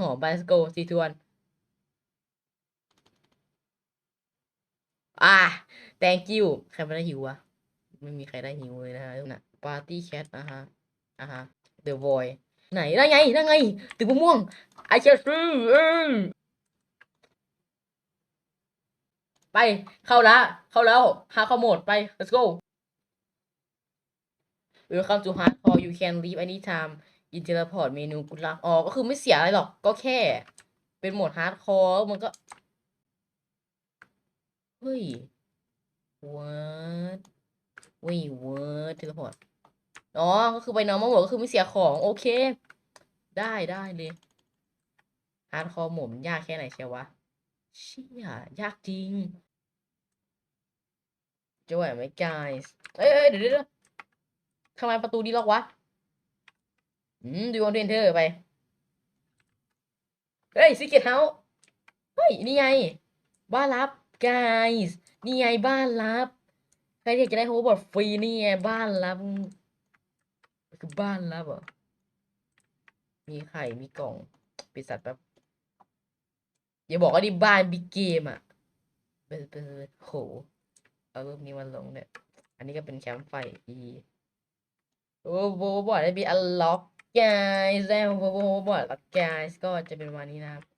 หอม let's go สี่ทวนอ่า thank you ใครไม่ได้หิววะไม่มีใครได้หิวเลยนะฮะน่ะ party cat นะฮะอ่าฮะ the boy ไหนได้ไงได้ไงตึกมะม่วง I can see เอไปเข้าละเข้าแล้วหาข้อโหมดไป let's go Welcome to hardcore you can leave anytime in teleport เมนูกุลักอ๋อก็คือไม่เสียอะไรหรอกก็แค่ เป็นโหมด hardcore มันก็ เฮ้ย what เว้ย what teleport อ๋อก็คือไป normal mode ก็คือไม่เสียของ โอเค ได้ได้เลย hardcore โหมดมันยากแค่ไหนเชียววะเชี่ยยากจริงจะไหวไหม guys เอ้ยเดี๋ยวเดี๋ยวเดี๋ยวทำไมประตูดีล็อกวะ อืมดูวันเดนเทอร์ไป เฮ้ยซิกเก็ตเฮาส์เฮ้ย นี่ไง บ้านลับ guys นี่ไงบ้านลับ ใครอยากจะได้โฮบอร์ดฟรีนี่ไงบ้านลับ คือบ้านลับเหรอ มีไข่ มีกล่อง ปิดสัตว์แป๊บ อย่าบอกว่านี่บ้านบิ๊กเกมอะ เปิดเปิดโห เอารูปนี้มาลงเนี่ย อันนี้ก็เป็นแคมป์ไฟอีโอ้โหบอร์ดได้มีอันล็อก guys ได้โอ้โหบอร์ดล็อก guys ก็จะเป็นวันนี้นะครับ